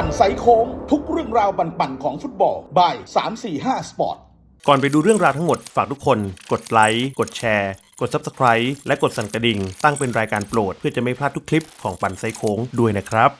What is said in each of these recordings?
ปั่นไซโค้งทุกเรื่องราวปั่นๆของฟุตบอลบาย345 สปอร์ต ก่อนไปดูเรื่องราวทั้งหมด ฝากทุกคนกดไลค์ กดแชร์ กด Subscribe และกดสั่นกระดิ่ง ตั้งเป็นรายการโปรดเพื่อจะไม่พลาดทุกคลิปของปั่นไซโค้งด้วยนะครับ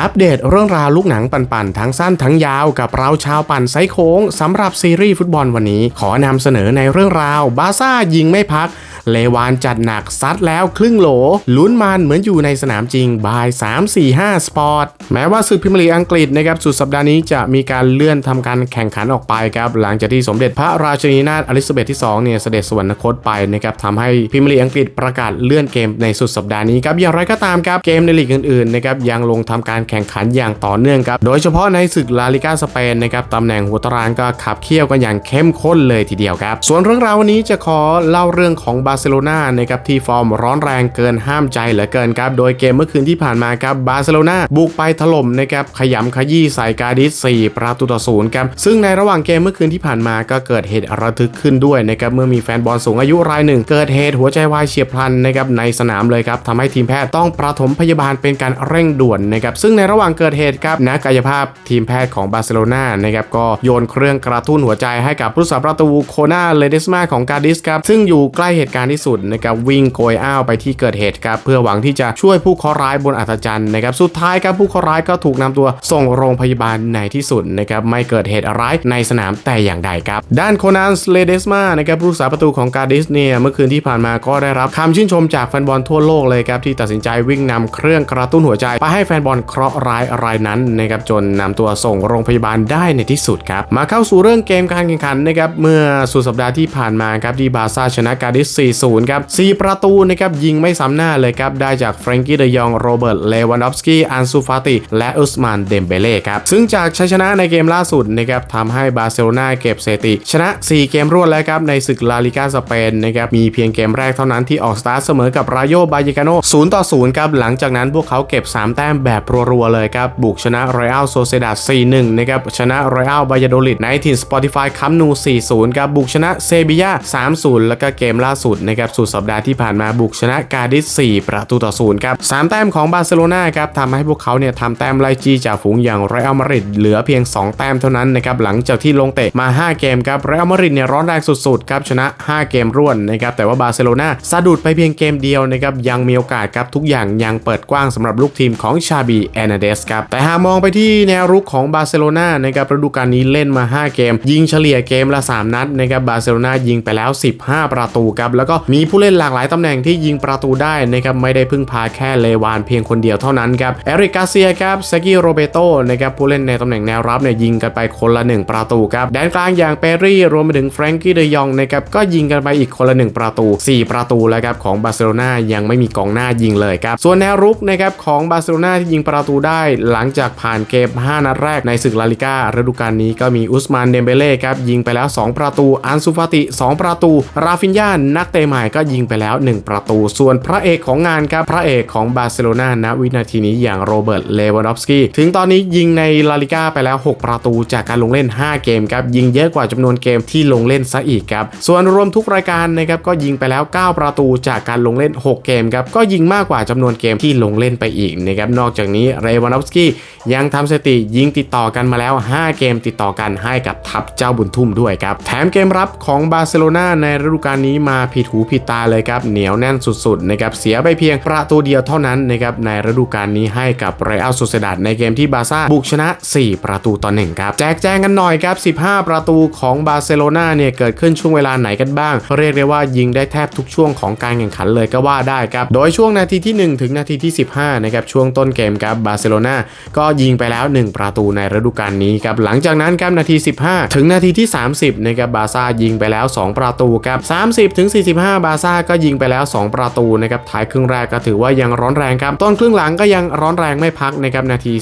อัปเดตเรื่องราวลูกหนังปั่นๆทั้งสั้นทั้งยาวกับเราชาวปั่นไซโค้งสำหรับซีรีส์ฟุตบอลวันนี้ ขอนำเสนอในเรื่องราวบาซ่ายิงไม่พัก เลวานจัดหนักซัดแล้วครึ่งโหล ลุ้นมันเหมือนอยู่ในสนามจริงบาย 3-4-5 สปอร์ต แม้ว่าศึกพรีเมียร์ลีอังกฤษนะครับสุดสัปดาห์นี้จะมีการเลื่อนทำการแข่งขันออกไปครับหลังจากที่สมเด็จพระราชินีนาถอลิซาเบธที่2เนี่ยเสด็จสวรรคตไปนะครับทำให้พรีเมียร์ลีอังกฤษประกาศเลื่อนเกมในสุดสัปดาห์นี้ครับอย่างไรก็ตามครับเกมในลีกอื่นๆนะครับยังลงทำการแข่งขันอย่างต่อเนื่องครับโดยเฉพาะในศึกลาลิกาสเปนนะครับตำแหน่งหัวตารางก็ขับเคี่ยวกันอย่างเข้มข้นเลยทีเดียวครับส่วนเรื่องราววันนี้จะขอเล่าเรื่องของบาร์เซโลนานะครับที่ฟอร์มร้อนแรงเกินห้ามใจเหลือเกินครับโดยเกมเมื่อคืนที่ผ่านมาครับบาร์เซโลนาบุกไปถล่มนะครับขยำขยี้ใส่กาดิส4ประตูต่อศูนย์ครับซึ่งในระหว่างเกมเมื่อคืนที่ผ่านมาก็เกิดเหตุระทึกขึ้นด้วยนะครับเมื่อมีแฟนบอลสูงอายุรายหนึ่ง เกิดเหตุหัวใจวายเฉียบพลันนะครับในสนามเลยครับทำให้ทีมแพทย์ต้องประถมพยาบาลเป็นการเร่งด่วนนะครับซึ่งในระหว่างเกิดเหตุครับนักกายภาพทีมแพทย์ของบาร์เซโลนานะครับก็โยนเครื่องกระตุ้นหัวใจให้กับผู้สับประตูโคนาเลเดสมาของกาดิสครับซึ่งอยู่ใกล้เหตุการณ์ที่สุดนะครับวิ่งโกยอ้าวไปที่เกิดเหตุครับเพื่อหวังที่จะช่วยผู้เคราะห์ร้ายบนอัศจรรย์นะครับสุดท้ายครับผู้เคราะห์ร้ายก็ถูกนำตัวส่งโรงพยาบาลในที่สุดนะครับไม่เกิดเหตุร้ายในสนามแต่อย่างใดครับ ด้านโคนันสเลเดสมานะครับผู้รักษาประตูของกาดิสเนี่ยเมื่อคืนที่ผ่านมาก็ได้รับคำชื่นชมจากแฟนบอลทั่วโลกเลยครับที่ตัดสินใจวิ่งนำเครื่องกระตุ้นหัวใจไปให้แฟนบอลเคราะห์ร้ายรายนั้นนะครับจนนำตัวส่งโรงพยาบาลได้ในที่สุดครับมาเข้าสู่เรื่องเกมการแข่งขันนะครับเมื่อสุดสัปดาห์ที่ผ่านมาครับที่บาซ่าชนะกาดิส4-0 ครับ 4 ประตูนะครับยิงไม่ซ้ำหน้าเลยครับ ได้จากแฟรงกี้เดยองโรเบิร์ตเลวันดอฟสกี้อันซูฟาติ และอุสมานเดมเบเล่ครับ ซึ่งจากชัยชนะในเกมล่าสุดนะครับทำให้บาร์เซโลนาเก็บสถิติ ชนะ 4 เกมรวดแล้วครับ ในศึกลาลิกาสเปนนะครับมีเพียงเกมแรกเท่านั้นที่ออกสตาร์ทเสมอกับรายโยบายกาโน0ต่อ0ครับหลังจากนั้นพวกเขาเก็บ 3 แต้มแบบรัวๆเลยครับบุกชนะรอยัลโซเซดา4-1นะครับชนะรอยัลบายาโดลิดในถิ่นสปอติฟายคัมนู4-0ครับบุกชนะเซบียา3-0 แล้วก็เกมล่าสุดนะครับสุดสัปดาห์ที่ผ่านมาบุกชนะกาดิส 4 ประตูต่อศูนย์ครับสามแต้มของบาร์เซโลนาครับทำให้พวกเขาเนี่ยทำแต้มไล่จี้จาฝูงอย่างเรอัลมาดริดเหลือเพียง 2 แต้มเท่านั้นนะครับหลังจากที่ลงเตะมา 5 เกมครับเรอัลมาดริดเนี่ยร้อนแรงสุดๆครับชนะ 5 เกมรวดนะครับแต่ว่าบาร์เซโลนาสะดุดไปเพียงเกมเดียวนะครับยังมีโอกาสครับทุกอย่างยังเปิดกว้างสำหรับลูกทีมของชาบีแอนาเดสครับแต่หากมองไปที่แนวรุกของบาร์เซโลนานะครับฤดูกาลนี้เล่นมา 5 เกม ยิงเฉลี่ยเกมละ 3 นัดนะครับบาร์เซโลนายิงไปแล้ว 15 ประตูครับแล้วก็มีผู้เล่นหลากหลายตำแหน่งที่ยิงประตูได้นะครับไม่ได้พึ่งพาแค่เลวานเพียงคนเดียวเท่านั้นครับเอริกกาเซียครับเซกิโรเบโตนะครับผู้เล่นในตำแหน่งแนวรับเนี่ยยิงกันไปคนละ 1 ประตูครับแดนกลางอย่างเปรี่รวมไปถึงแฟรงกี้เดยองนะครับก็ยิงกันไปอีกคนละ 1 ประตู 4 ประตูแล้วครับของบาร์เซโลนายังไม่มีกองหน้ายิงเลยครับส่วนแนวรุกนะครับของบาร์เซโลนาที่ยิงประตูได้ หลังจากผ่านเกม 5 นัดแรกในศึกลาลิก้าฤดูกาลนี้ก็มีอุสมานเดมเบเล่ครับยิงไปแล้ว 2 ประตูอันซูฟาติ 2 ประตู ราฟินญานักเตะใหม่ก็ยิงไปแล้ว 1 ประตู ส่วนพระเอกของงานครับพระเอกของบาร์เซโลนาณวินาทีนี้อย่างโรเบิร์ตเลวานดอฟสกี้ถึงตอนนี้ยิงในลาลิก้าไปแล้ว 6 ประตูจากการลงเล่น 5 เกมครับยิงเยอะกว่าจำนวนเกมที่ลงเล่นซะอีกครับส่วนรวมทุกรายการนะครับก็ยิงไปแล้ว 9 ประตูจากการลงเล่น 6 เกมครับก็ยิงมากกว่าจำนวนเกมที่ลงเล่นไปอีกนะครับนอกจากนี้เรวานอฟสกี้ยังทำสถิติยิงติดต่อกันมาแล้ว 5 เกมติดต่อกันให้กับทัพเจ้าบุญทุ่มด้วยครับแถมเกมรับของบาร์เซโลนาในฤดูกาลนี้มาผิดหูผิดตาเลยครับเหนียวแน่นสุดๆนะครับเสียไปเพียงประตูเดียวเท่านั้นนะครับในฤดูกาลนี้ให้กับเรอัลโซเซดัดในเกมที่บาซ่าบุกชนะ 4 ประตูต่อ1ครับแจกแจงกันหน่อยครับ 15 ประตูของบาร์เซโลนาเนี่ยเกิดขึ้นช่วงเวลาไหนกันบ้าง เรียกได้ว่ายิงได้แทบทุกช่วงของการแข่งขันเลยก็ว่าได้ครับ โดยช่วงนาทีที่ 1 ถึงนาทีที่ 15นะครับช่วงต้นเกมครับบาร์เซโลนาก็ยิงไปแล้ว 1 ประตูในฤดูกาลนี้ครับหลังจากนั้นครับนาที 15 ถึงนาทีที่ 30นะครับบาซ่ายิงไปแล้ว 2 ประตูครับ30ถึง45บาซ่าก็ยิงไปแล้ว 2 ประตูนะครับท้ายครึ่งแรกก็ถือว่ายังร้อนแรงครับต้นครึ่งหลังก็ยังร้อนแรงไม่พักนะครับนาที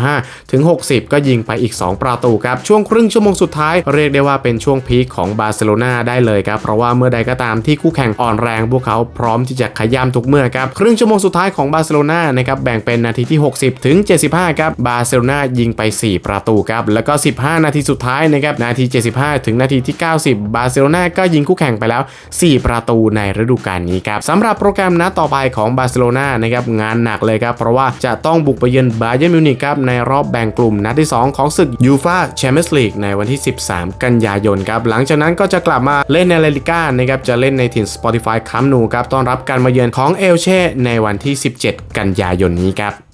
45 ถึง 60 ก็ยิงไปอีก 2 ประตูครับช่วงครึ่งชั่วโมงสุดท้ายเรียกได้ว่าเป็นช่วงพีคของบาร์เซโลนาได้เลยครับเพราะว่าเมื่อใดก็ตามที่คู่แข่งอ่อนแรง พวกเขาพร้อมที่จะขย้ำทุกเมื่อครับครึ่งชั่วโมงสุดท้ายของบาร์เซโลนานะครับแบ่งเป็นนาทีที่ 60 ถึง 75 ครับบาร์เซโลนายิงไป 4 ประตูครับแล้วก็ 15 นาทีสุดท้ายนะครับนาที 75 ถึงนาทีที่ 90 บาร์เซโลนาก็ยิงคู่แข่งไปแล้ว 4 ประตูในฤดูกาลนี้ครับสำหรับโปรแกรมนัดต่อไปของบาร์เซโลนานะครับงานหนักเลยครับเพราะว่าจะต้องบุกไปเยือนบาเยิร์นมิวนิกครับในรอบแบ่งกลุ่มนัดที่ 2 ของศึกยูฟาแชมเปี้ยนส์ลีกในวันที่ 13 กันยายนครับหลังจากนั้นก็จะกลับมาเล่นในลาลิก้านะครับจะเล่นในถิ่น Spotify คัมนูครับต้อนรับการมาเยือนของเอลเช่ในวันที่ 17 กันยายนนี้ครับ